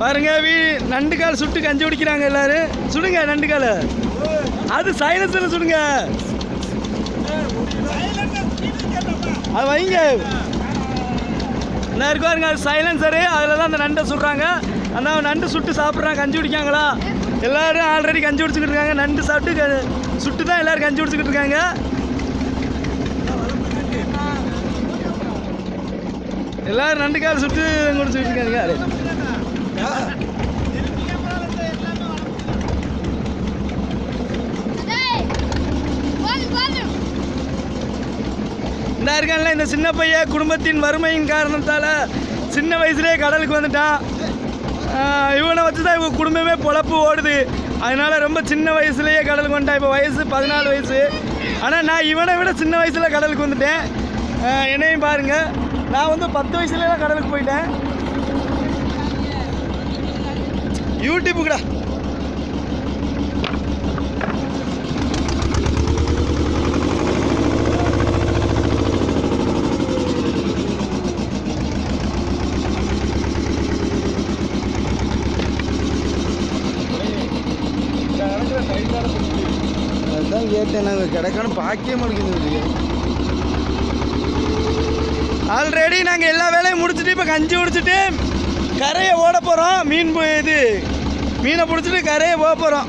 பாருங்க வீ நண்டு கால் சுட்டு கஞ்சி குடிக்கிறாங்க எல்லாரும். சுடுங்க நண்டு கால். அது சைலன்ஸில் சுடுங்க. அது வைங்க. நான் இருக்கு பாருங்க அது சைலன்சரு அதில் தான் அந்த நண்டை சுடுறாங்க. அந்த நண்டு சுட்டு சாப்பிட்றாங்க கஞ்சி குடிக்காங்களா எல்லாரும் ஆல்ரெடி கஞ்சி குடிச்சுக்கிட்டு இருக்காங்க. நண்டு சாப்பிட்டு சுட்டு தான் எல்லாரும் கஞ்சி குடிச்சுக்கிட்டு இருக்காங்க. எல்லோரும் நண்டு கால் சுட்டு குடிச்சுக்கிட்டு இருக்காங்க. இந்த இருக்கான்ல இந்த சின்ன பையன் குடும்பத்தின் வறுமையின் காரணத்தால் சின்ன வயசுலேயே கடலுக்கு வந்துட்டான். இவனை வச்சு தான் இவங்க குடும்பமே பொழப்பு ஓடுது. அதனால் ரொம்ப சின்ன வயசுலேயே கடலுக்கு வந்துட்டான். இப்போ வயசு பதினாலு வயசு. ஆனால் நான் இவனை விட சின்ன வயசில் கடலுக்கு வந்துட்டேன். என்னையும் பாருங்கள் நான் வந்து பத்து வயசுலலாம் கடலுக்கு போயிட்டேன். யூடியூப்புக்குடா அதுதான் கேட்டேன் நாங்கள் கிடைக்கணும் பாக்கியம் மாட்டேங்குது ஆல்ரெடி நாங்கள் எல்லா வேலையும் முடிச்சுட்டு இப்போ கஞ்சி குடிச்சிட்டு கரையை ஓட போகிறோம் மீன் பு- இது மீனை பிடிச்சிட்டு கரையை போக போகிறோம்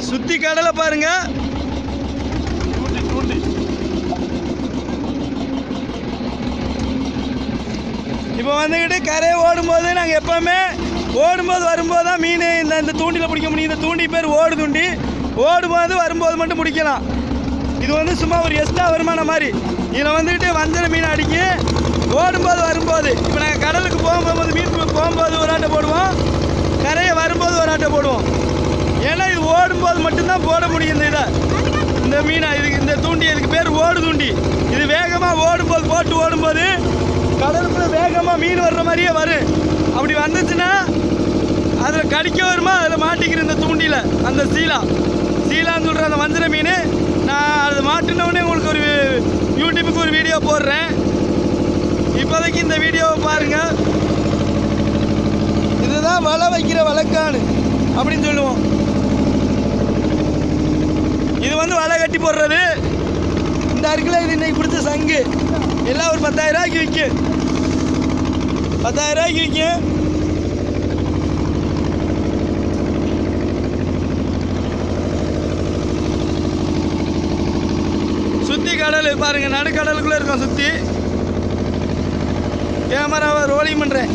சுற்றி கடலை பாருங்க. இப்போ வந்துக்கிட்டு கரையை ஓடும்போது நாங்கள் எப்போவுமே ஓடும்போது வரும்போது தான் மீன் இந்த இந்த தூண்டியில் பிடிக்க முடியும். இந்த தூண்டி பேர் ஓடு தூண்டி. ஓடும்போது வரும்போது மட்டும் பிடிக்கலாம். இது வந்து சும்மா ஒரு எக்ஸ்ட்ரா வருமானம் மாதிரி. இதில் வந்துக்கிட்டு வஞ்சர மீன் அடிக்கி ஓடும்போது வரும்போது இப்போ நாங்கள் கடலுக்கு போகும்போது மீன் பி- போகும்போது ஒரு ஆட்டை போடுவோம் கரையை வரும்போது ஒரு ஆட்டை போடுவோம் ஏன்னா இது ஓடும்போது மட்டும்தான் போட முடியும் இந்த இதை இந்த மீனை இதுக்கு இந்த தூண்டி இதுக்கு பேர் ஓடு தூண்டி இது வேகமாக ஓடும்போது போட்டு ஓடும்போது கடலுக்குள்ள வேகமாக மீன் வர்ற மாதிரியே வரும் அப்படி வந்துச்சுன்னா அதில் கடிக்க வருமா அதில் மாட்டிக்கிற இந்த தூண்டியில் அந்த சீலா சீலான்னு சொல்கிற அந்த வஞ்சிர மீன் நான் அது மாட்டினவுடனே உங்களுக்கு ஒரு யூடியூப்புக்கு ஒரு வீடியோ போடுறேன் இப்போதைக்கு இந்த வீடியோவை பாருங்கள் இதுதான் வலை வைக்கிற வழக்கானு அப்படின்னு சொல்லுவோம். இது வந்து வலை கட்டி போடுறது. இந்த அருகில் இது இன்னைக்கு பிடிச்ச சங்கு. எல்லாம் ஒரு பத்தாயிரம் ரூபாய்க்கு விற்கும் பத்தாயிரம் ரூபாய்க்கு விற்கும் சுத்தி கடல் பாருங்க. நடுக்கடலுக்குள்ள இருக்கோம் சுத்தி. கேமராவை ரோலிங் பண்றேன்.